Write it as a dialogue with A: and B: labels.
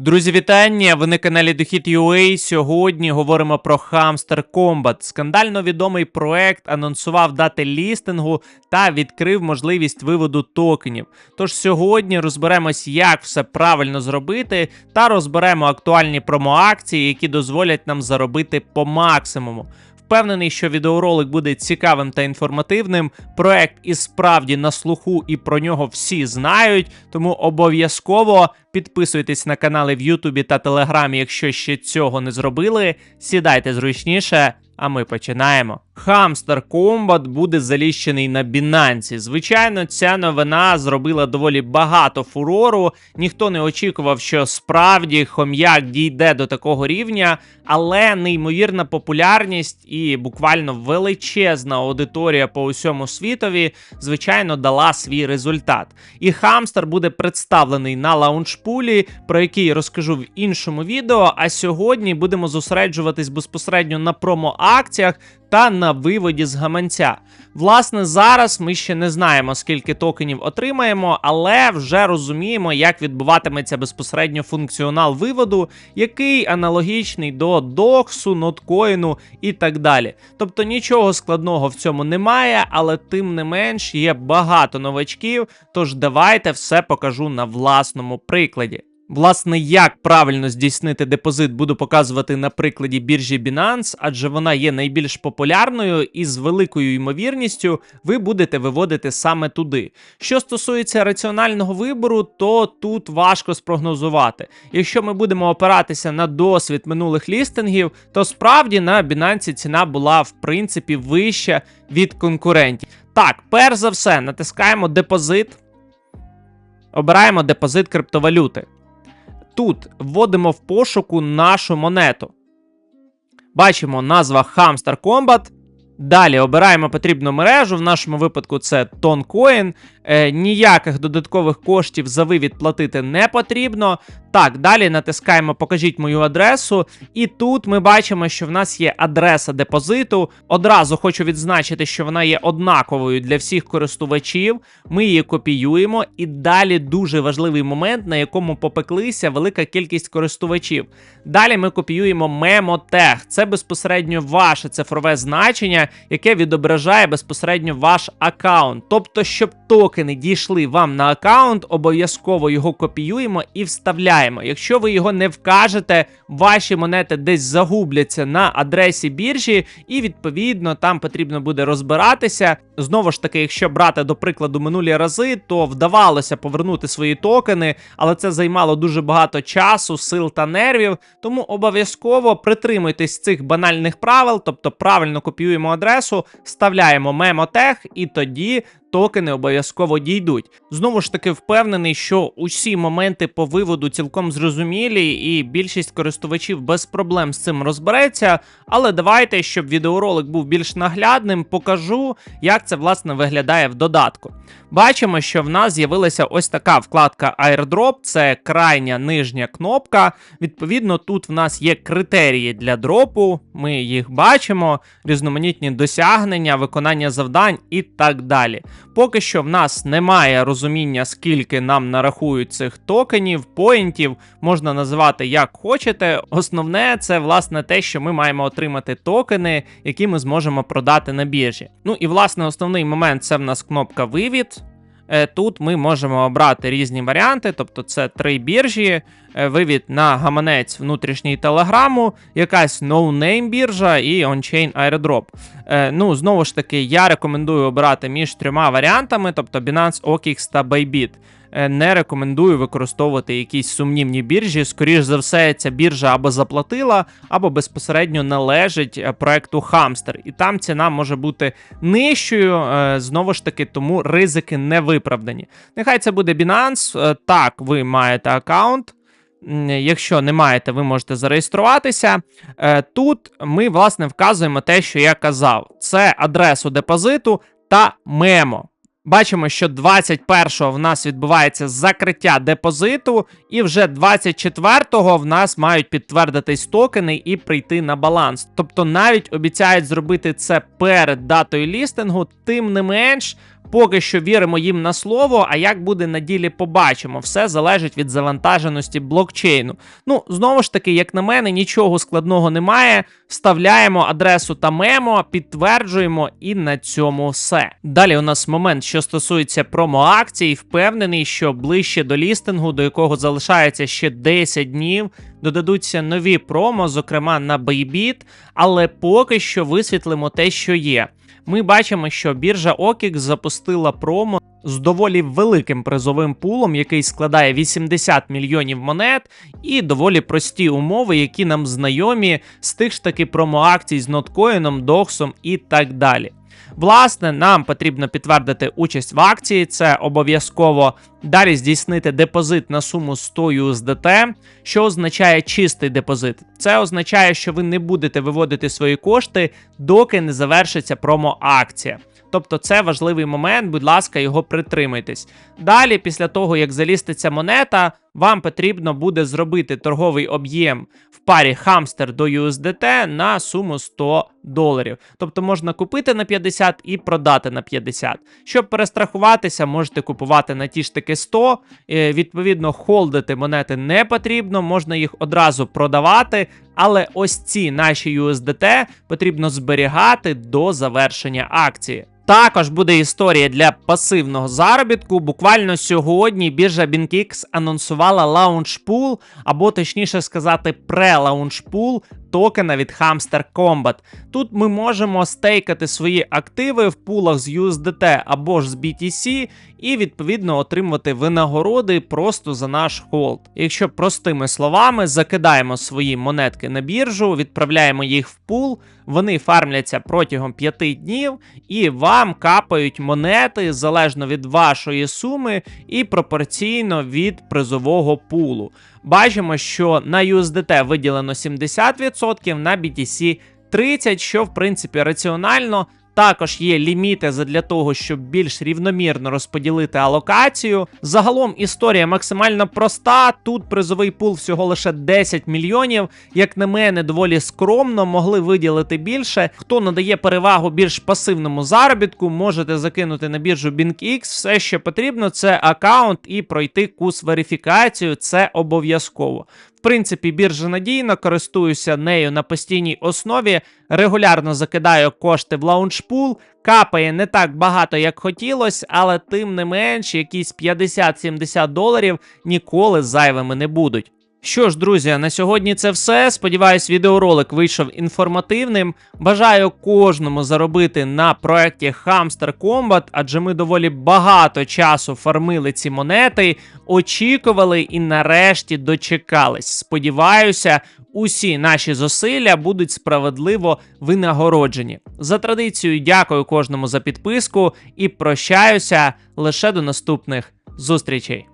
A: Друзі, вітання! Ви на каналі Дохід.ua. Сьогодні говоримо про Hamster Combat. Скандально відомий проект анонсував дати лістингу та відкрив можливість виводу токенів. Тож сьогодні розберемось, як все правильно зробити, та розберемо актуальні промоакції, які дозволять нам заробити по максимуму. Впевнений, що відеоролик буде цікавим та інформативним. Проект і справді на слуху, і про нього всі знають. Тому обов'язково підписуйтесь на канали в Ютубі та Телеграмі, якщо ще цього не зробили. Сідайте зручніше, а ми починаємо. Hamster Combat буде заліщений на Binance. Звичайно, ця новина зробила доволі багато фурору. Ніхто не очікував, що справді хом'як дійде до такого рівня, але неймовірна популярність і буквально величезна аудиторія по усьому світові, звичайно, дала свій результат. І Hamster буде представлений на лаунчпулі, про який розкажу в іншому відео. А сьогодні будемо зосереджуватись безпосередньо на промо-акціях та на виводі з гаманця. Власне, зараз ми ще не знаємо, скільки токенів отримаємо, але вже розуміємо, як відбуватиметься безпосередньо функціонал виводу, який аналогічний до доксу, ноткоїну і так далі. Тобто нічого складного в цьому немає, але тим не менш є багато новачків. Тож давайте все покажу на власному прикладі. Власне, як правильно здійснити депозит, буду показувати на прикладі біржі Binance, адже вона є найбільш популярною і з великою ймовірністю ви будете виводити саме туди. Що стосується раціонального вибору, то тут важко спрогнозувати. Якщо ми будемо опиратися на досвід минулих лістингів, то справді на Binance ціна була в принципі вища від конкурентів. Так, перш за все, натискаємо депозит, обираємо депозит криптовалюти тут вводимо в пошуку нашу монету. Бачимо назва Hamster Combat. Далі обираємо потрібну мережу. В нашому випадку це Toncoin. Е, ніяких додаткових коштів за вивід платити не потрібно. Так, далі натискаємо Покажіть мою адресу. І тут ми бачимо, що в нас є адреса депозиту. Одразу хочу відзначити, що вона є однаковою для всіх користувачів. Ми її копіюємо. І далі дуже важливий момент, на якому попеклися велика кількість користувачів. Далі ми копіюємо Memotech. Це безпосередньо ваше цифрове значення, яке відображає безпосередньо ваш аккаунт. Тобто, щоб токени дійшли вам на аккаунт, обов'язково його копіюємо і вставляємо. Якщо ви його не вкажете, ваші монети десь загубляться на адресі біржі, і відповідно там потрібно буде розбиратися. Знову ж таки, якщо брати до прикладу минулі рази, то вдавалося повернути свої токени, але це займало дуже багато часу, сил та нервів. Тому обов'язково притримуйтесь цих банальних правил, тобто правильно копіюємо адресу, вставляємо мемотех, і тоді токени обов'язково дійдуть. Знову ж таки, впевнений, що усі моменти по виводу цілком зрозумілі, і більшість користувачів без проблем з цим розбереться. Але давайте, щоб відеоролик був більш наглядним, покажу, як це власне виглядає в додатку. Бачимо, що в нас з'явилася ось така вкладка Airdrop, це крайня нижня кнопка. Відповідно, тут в нас є критерії для дропу, ми їх бачимо, різноманітні досягнення, виконання завдань і так далі. Поки що в нас немає розуміння, скільки нам нарахують цих токенів, поінтів, можна називати як хочете. Основне це власне те, що ми маємо отримати токени, які ми зможемо продати на біржі. Ну і власне основний момент це в нас кнопка вивід. Е, тут ми можемо обрати різні варіанти, тобто це три біржі, вивід на гаманець внутрішній телеграму, якась ноунейм біржа і ончейн airdrop. Е, ну, знову ж таки, я рекомендую обирати між трьома варіантами, тобто Binance, OKX та Bybit. Не рекомендую використовувати якісь сумнівні біржі. Скоріш за все, ця біржа або заплатила, або безпосередньо належить проекту Hamster. І там ціна може бути нижчою. Знову ж таки, тому ризики не виправдані. Нехай це буде Binance. Так, ви маєте аккаунт. Якщо не маєте, ви можете зареєструватися. Тут ми, власне, вказуємо те, що я казав: це адресу депозиту та мемо. Бачимо, що 21-го в нас відбувається закриття депозиту, і вже 24-го в нас мають підтвердитись токени і прийти на баланс. Тобто навіть обіцяють зробити це перед датою лістингу, тим не менш. Поки що віримо їм на слово, а як буде на ділі, побачимо. Все залежить від завантаженості блокчейну. Ну, знову ж таки, як на мене, нічого складного немає. Вставляємо адресу та мемо, підтверджуємо, і на цьому все. Далі у нас момент, що стосується промо-акцій. Впевнений, що ближче до лістингу, до якого залишається ще 10 днів, додадуться нові промо, зокрема на Bybit, але поки що висвітлимо те, що є. Ми бачимо, що біржа OKX запустила промо з доволі великим призовим пулом, який складає 80 мільйонів монет, і доволі прості умови, які нам знайомі з тих ж таки промоакцій з ноткоїном, доксом і так далі. Власне, нам потрібно підтвердити участь в акції, це обов'язково. Далі здійснити депозит на суму 100 USDT, що означає чистий депозит. Це означає, що ви не будете виводити свої кошти, доки не завершиться промо-акція. Тобто це важливий момент, будь ласка, його притримайтесь. Далі, після того, як заліститься монета, вам потрібно буде зробити торговий об'єм в парі Hamster до USDT на суму 100 доларів. Тобто можна купити на 50 і продати на 50. Щоб перестрахуватися, можете купувати на ті ж таки 100. Е, Відповідно, холдити монети не потрібно, можна їх одразу продавати. Але ось ці наші USDT потрібно зберігати до завершення акції. Також буде історія для пасивного заробітку. Буквально сьогодні біржа BinkX анонсувала лаунчпул, або точніше сказати, пре-лаунчпул токена від Hamster Combat. Тут ми можемо стейкати свої активи в пулах з USDT або ж з BTC, і відповідно отримувати винагороди просто за наш холд. Якщо простими словами, закидаємо свої монетки на біржу, відправляємо їх в пул, вони фармляться протягом 5 днів, і вам капають монети залежно від вашої суми і пропорційно від призового пулу. Бачимо, що на USDT виділено 70%, на BTC 30%, що в принципі раціонально. Також є ліміти для того, щоб більш рівномірно розподілити алокацію. Загалом історія максимально проста. Тут призовий пул всього лише 10 мільйонів. Як на мене, доволі скромно могли виділити більше. Хто надає перевагу більш пасивному заробітку, можете закинути на біржу BinkX. Все, що потрібно, це аккаунт і пройти курс верифікацію. Це обов'язково. В принципі, біржа надійна, користуюся нею на постійній основі, регулярно закидаю кошти в лаунчпул, капає не так багато, як хотілося, але тим не менш, якісь 50-70 доларів ніколи зайвими не будуть. Що ж, друзі, на сьогодні це все. Сподіваюсь, відеоролик вийшов інформативним. Бажаю кожному заробити на проєкті Hamster Combat, адже ми доволі багато часу фармили ці монети, очікували і нарешті дочекались. Сподіваюся, усі наші зусилля будуть справедливо винагороджені. За традицією, дякую кожному за підписку і прощаюся лише до наступних зустрічей.